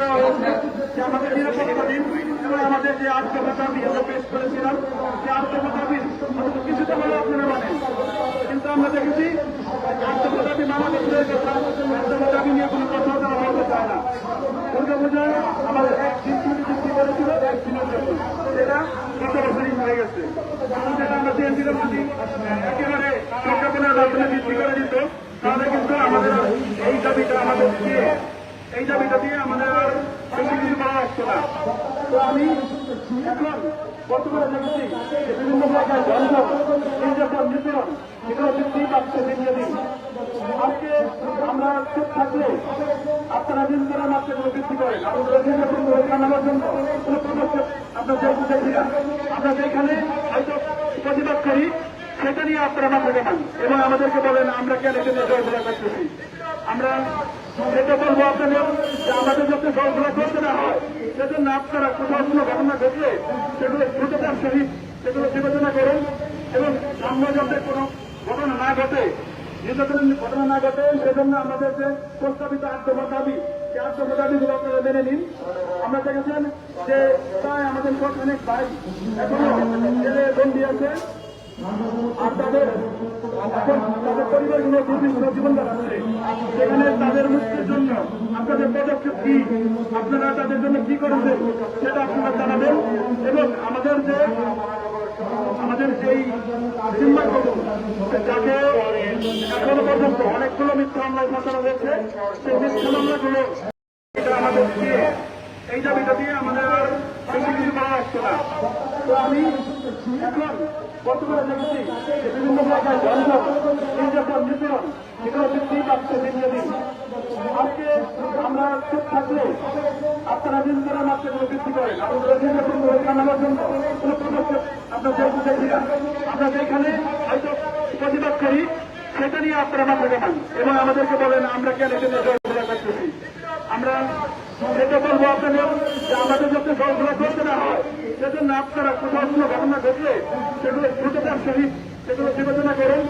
দেওয়া হয়েছে যে আমাদের নিরাপত্তা দিন, এবং আমাদের যে আত্মকথা দাবি আমরা পেশ করেছিলাম, যে আত্মকথা দাবি অন্তত কিছুটা হলেও আপনারা মানেন কিন্তু আমরা দেখেছি আত্মকথা দাবি আমাদের দূরের কথা আত্মকথা নিয়ে কোনো কথা তারা বলতে চায় না। দুর্গাপূজায় আমাদের এক দিন ছুটি চুক্তি করেছিল, এক দিনের জন্য সেটা গত বছরই হয়ে গেছে কিন্তু যেটা আমরা চেয়েছিলাম যদি একেবারে প্রজ্ঞাপনের মাধ্যমে বৃদ্ধি করে দিত তাহলে কিন্তু আমাদের আর এই দাবিটা আমাদের দিয়ে এই দাবিটা দিয়ে আমাদের আর বেশি কিছু করা লাগতো না তো আমি এখন বর্তমানে দেখেছি বিভিন্ন আমরা চুপ থাকলে আপনারা দিন করে কোনো বৃদ্ধি করেন আপনাদের নির্যাতন জানানোর জন্য কোনো পদক্ষেপ আপনার যেহেতু দেখি না আমরা যেখানে হয়তো প্রতিবাদ করি সেটা নিয়ে আপনারা মাথা কামান এবং আমাদেরকে বলেন আমরা কেন এখানে জয়গুলা করতেছি। আমরা সেটা বলব আপনাদের যে আমাদের যাতে জয়গুলা করতে না হয়, সেজন্য আপনারা কোথাও ঘটনা ঘটলে সেগুলো দ্রুততার সহিত সেগুলো বিবেচনা করুন এবং সামনে যাতে কোনো ঘটনা না ঘটে, নির্যাতনের ঘটনা না ঘটে, সেজন্য আমাদের যে প্রস্তাবিত আত্মমত দাবি সেই আত্মমত দাবিগুলো আপনারা মেনে নিন। আমরা দেখেছেন যে প্রায় আমাদের সব অনেক ভাই এখনও জেলে বন্দী আছে। আর তাদের এখন তাদের পরিবারগুলো দুর্বিষহ জীবন কাটাচ্ছে সেখানে তাদের মুক্তির জন্য আপনাদের পদক্ষেপ কি? আপনারা তাদের জন্য কি করেছেন সেটা আপনারা জানাবেন। এবং আমাদের যে, আমাদের যেই জিম্মা যাকে এখনও পর্যন্ত অনেকগুলো মিথ্যা মামলায় ফাঁসানো হয়েছে, সেই মিথ্যা মামলাগুলো এটা আমাদের দিয়ে এই দাবিটা দিয়ে আমাদের আর বেশি কিছু করা লাগতো না। তো আমি এখন বর্তমানে দেখেছি যে বিভিন্ন জায়গায় নিপীড়ন বৃদ্ধি পাচ্ছে দিনে আজকে আমরা চুপ থাকলে আপনারা করে মাত্র বৃদ্ধি করেন। জন্য পদক্ষেপ আপনার যেহেতু দেখি না আমরা যেখানে হয়তো প্রতিবাদ করি, সেটা নিয়ে আপনারা মাথা কামান এবং আমাদেরকে বলেন, আমরা কেন জয়গুলা করতেছি? আমরা সেটা বলব আপনাদের আমাদের যাতে জয়গুলা করতে না হয় সেজন্য আপনারা কোথাও কোনো ঘটনা ঘটলে সেগুলো দ্রুততার সহিত সেগুলো বিবেচনা করুন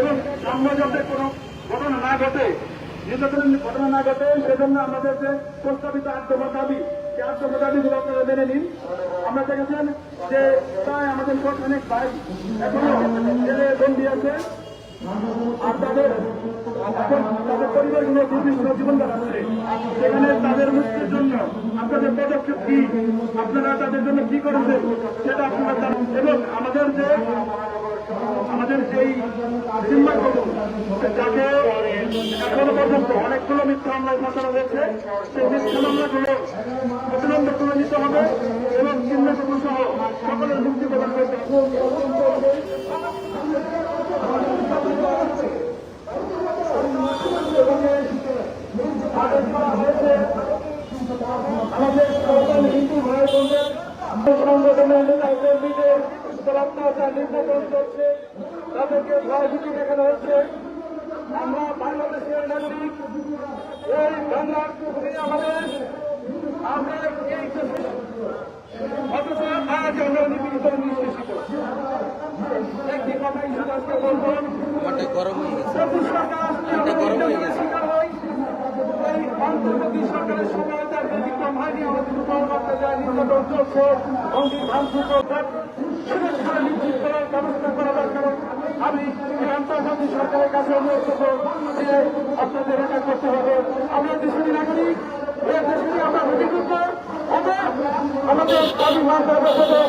এবং সামনে যাতে কোনো ঘটনা না ঘটে, নির্যাতনের ঘটনা না ঘটে, সেজন্য আমাদের যে প্রস্তাবিত আত্মমত দাবি, সেই আত্মমত দাবিগুলো আপনারা মেনে নিন। আমরা দেখেছেন যে প্রায় আমাদের অনেক ভাই এখনও জেলে বন্দী আছে। আর তাদের তাদের পরিবারগুলো দুর্বিষহ জীবন কাটাচ্ছে সেখানে তাদের মুক্তির জন্য আপনাদের পদক্ষেপ কি? আপনারা তাদের জন্য কি করেছেন? সেটা আপনারা এবং আমাদের যে, আমাদের যেই কদম যাকে এখনও পর্যন্ত অনেকগুলো মিথ্যা মামলায় ফাঁসানো হয়েছে, সেই মিথ্যা মামলাগুলো অবিলম্বে তুলে নিতে হবে এবং চিহ্ন সহ সকলের মুক্তি প্রদান করতে হবে আমাদের সকল হিন্দু ভাই বোনদের সংগঠনের নেতা কর্মীদের অত্যাচার নির্যাতন করছে তাদেরকে ভয়ভীতি দেখানো হচ্ছে আমরা বাংলাদেশের নাগরিক। এই বাংলার ভূমি আমাদের। আমরা এই দেশে। অথচ আজ আমরা নিপীড়িত নিষ্কাশিত একটি কথাই শুধু আজকে বলব। মাঠে গরম হয়ে গেছে। যদি সরকার মাঠে গরম হয়ে গেছে। এই অন্তর্বর্তী সরকারের সময় তার ব্যতিক্রম হয়নি। আমাদের উপর অত্যাচার নির্যাতন চলছে মন্দির ভাঙচুর করছে সুরক্ষা নিশ্চিত করার ব্যবস্থা করা দরকার আমি আন্তর্জাতিক সরকারের কাছে অনুরোধ করব যে আপনাদের এটা করতে হবে। আমরা দেশের নাগরিক এই দেশের আমরা আমরা আমাদের দাবি মানতে হবে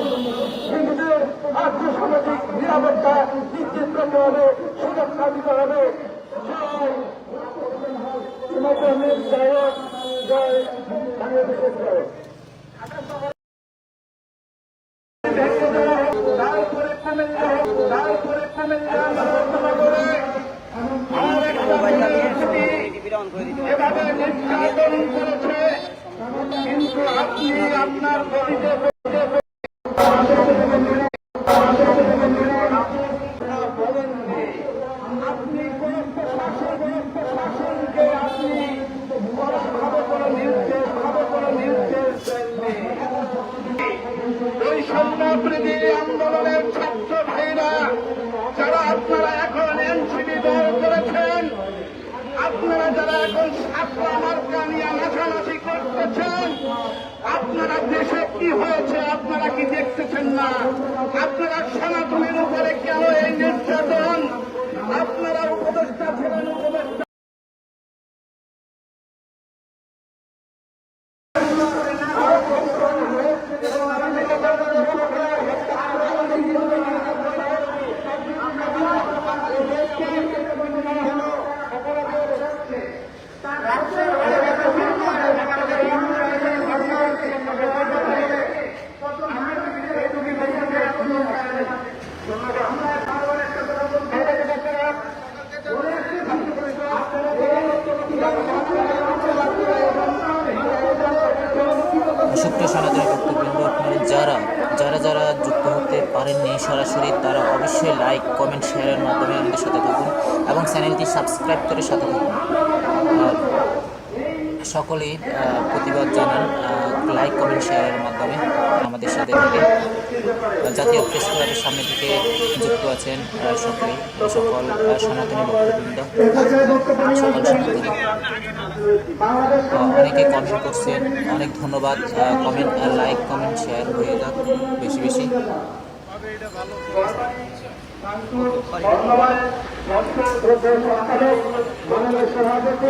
হিন্দুদের আর্থসামাজিক নিরাপত্তা নিশ্চিত করতে হবে, সুরক্ষা দিতে হবে। জয়। জয়। লাইক কমেন্ট শেয়ারের মাধ্যমে আমাদের সাথে থেকে জাতীয় প্রেস ক্লাবের সামনে থেকে যুক্ত আছেন সকলেই। সকল সনাতনী ভক্তবৃন্দ সকল সনাতনী অনেকে কমেন্ট করছেন, অনেক ধন্যবাদ কমেন্ট লাইক কমেন্ট শেয়ার হয়ে যাক বেশি বেশি। ধন্যবাদ। সভাপতি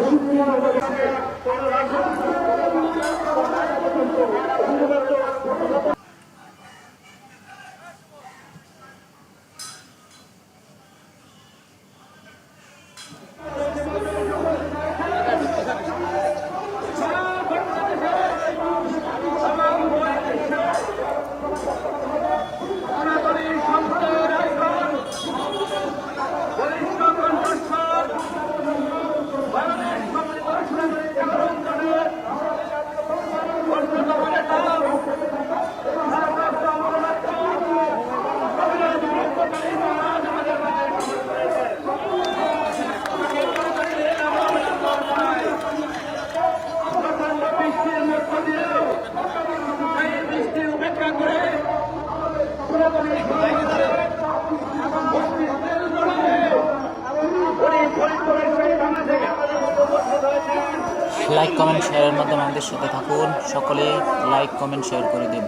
সকলে লাইক কমেন্ট শেয়ার করে দেব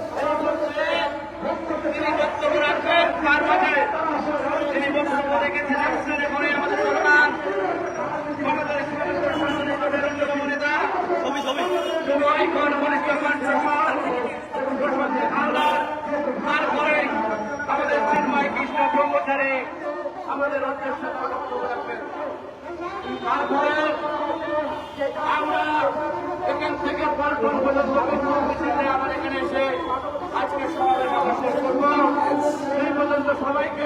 আমাদের অধ্যক্ষ রাখবেন। আমরা এখান আমার এখানে এসে আজকে সমাবেশ শেষ করব সেই পর্যন্ত সবাইকে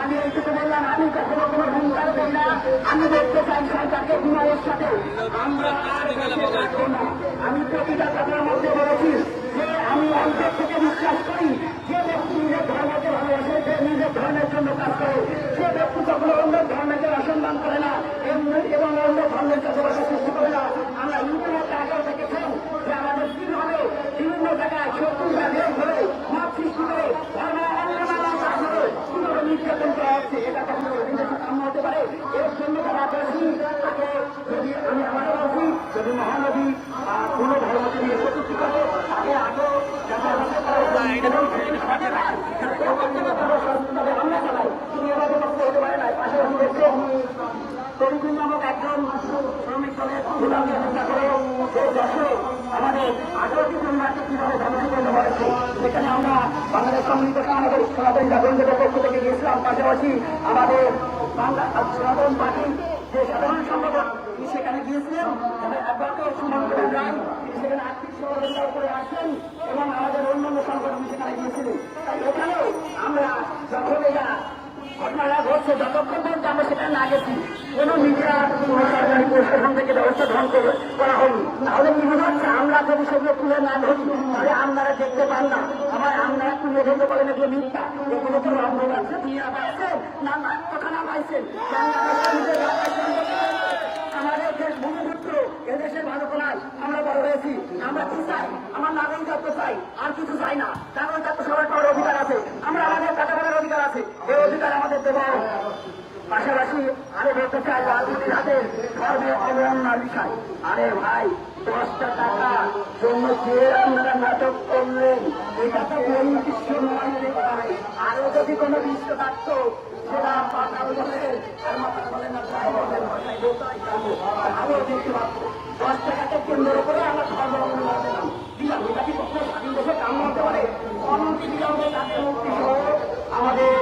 আমি এইটুকু বললাম আমি কখনো কোনো আমি দেখতে চাই সরকারকে বিনয়ের সাথে আমি প্রতিটা কথার মধ্যে বলেছি যে আমি অন্তর থেকে বিশ্বাস করি যে ব্যক্তি নিজের ধর্মকে ভালোবাসে যে নিজের ধর্মের জন্য কাজ করে সে ব্যক্তি কখনো অন্য ধর্মকে অসম্মান করে না এমনি- এবং অন্য ধর্মের কাছে বাসা সৃষ্টি করে না আমরা ইন্টারনেটে আগেও দেখেছেন যে আমাদের কীভাবে বিভিন্ন জায়গায় শত্রুরা বের করে মত সৃষ্টি করে ধর্ম অন্য নানা কাজ করে কীভাবে নির্যাতন করা হচ্ছে এটা কখনো বিদেশে কাম্য হতে পারে এর জন্য তারা দোষী আগে যদি আমি আমার বলছি যদি মহানবী বা কোন ধর্মকে নিয়ে কটূক্তি করে তাকে আগে যাতে আমাকে করা উচিত। এবং সেটি ঘটে না। তারা সরকারিভাবে হামলা চালায়। তিনি এভাবে মুক্ত হতে পারে না। পাশাপাশি দেখছেন, তরুণ নামক একজন শ্রমিক দলের দশে আমাদের আঠারোটি পরিবারকে কীভাবে সেখানে আমরা সম্মিলিত আমাদের সনাতন জাগরণের পক্ষ থেকে গিয়েছিলাম পাশাপাশি আমাদের সনাতন পার্টি যে সাধারণ সম্পাদক সেখানে গিয়েছিলেন তাদের একবারকে সুমন তিনি সেখানে আর্থিক সহযোগিতা করে আসেন এবং আমাদের সংগঠন আমরা যখন এরা ঘটনাটা না গেছি কোনো মিডিয়া কোনো সরকারি কি দেখতে কি এদেশের ভালো আমরা বড় হয়েছি। আমরা কি চাই? আমার নাগরিকত্ব চাই। আর কিছু চাই না নাগরিকত্ব সবার পাওয়ার অধিকার আছে আমরা আমাদের কথা বলার অধিকার আছে এই অধিকার আমাদের দেব পাশাপাশি বলতে চাই রাজনীতির হাতে ধর্মে অবমাননার বিষয়। আরে ভাই দশটা টাকা জন্য যে আপনারা নাটক করলেন, এটা তো বই বিশ্ব নয় আরও যদি কোনো বিশ্ব থাকতো, সেটা পাতাল বলে আর মাথা বলে না, তাই বলে ভাষায় বোঝাই দেখতে পাবো দশ টাকাটা কেন্দ্র করে আমরা ধর্ম অবলম্বন করলাম দিলাম এটা কি কখনো স্বাধীন দেশে কাম হতে পারে অনন্তি বিলম্বে তাদের মুক্তি সহ আমাদের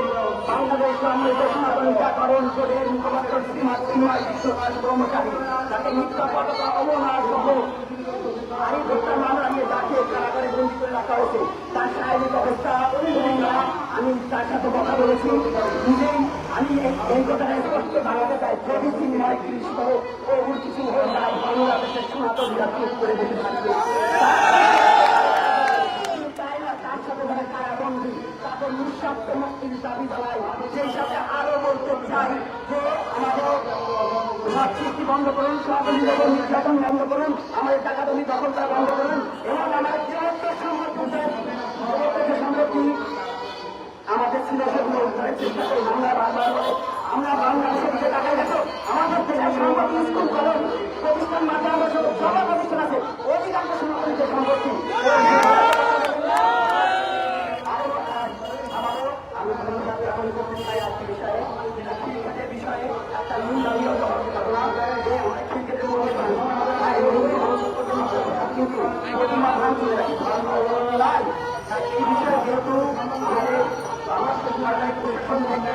সম্মিলিত সনাতন বিশ্বকাশ ব্রহ্মচারী তাকে মিথ্যা পতাকা তার শারীরিক অবস্থা আমি তার সাথে বলেছি। আমি এই- কথাটা স্পষ্ট কিছু হয়ে যায়। বাংলাদেশের সনাতন জাতি করে দিতে থাকবে চাই না তার সাথে যারা কারাবন্দী তাদের নিঃস্বার্থ মুক্তির দাবি সেই সাথে আরও বলতে চাই যে আমাদের সৃষ্টি বন্ধ করুন সব নির্যাতন বন্ধ করুন আমাদের টাকা জমি দখল করা বন্ধ করুন এবং আমাদের সম্পত্তি আমাদের ছিল সেগুলো বারবার আমরা বাংলাদেশের দেখো আমাদের দেশের স্কুল প্রতিষ্ঠান সবার প্রতিষ্ঠান আছে অধিকাংশ সম্পত্তি সম্পত্তি আমারও আমি ধন্যবাদ জ্ঞাপন করতে চাই আজকের বিষয়ে যেটা ক্রিকেটের বিষয়ে একটা মূল দাবিও জবাব করলাম যে অনেক ক্রিকেটের মধ্যে কিন্তু প্রতিমা ভাঙ চলে রাখি ধর্ম অবলম্বন তাই এই বিষয়ে যেহেতু আমাদের বাংলাদেশ সরকারি প্রশাসন থেকে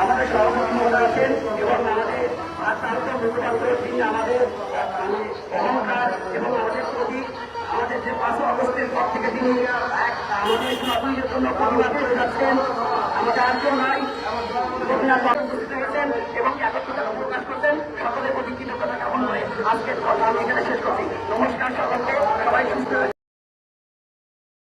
আমাদের মহোদয় আছেন এবং আমাদের আর তারপর মুখপাত্র তিনি আমাদের মানে অহংকার এবং আমাদের প্রতীক আমাদের যে পাঁচ অগস্টের পর থেকে তিনি আমাদের সমাজের জন্য প্রতিবাদ করে যাচ্ছেন। আমাদের আর কেউ নাই। এবং একত্রিত প্রকাশ করতেন সকলের প্রতি কৃতজ্ঞতা জ্ঞাপন করে আজকে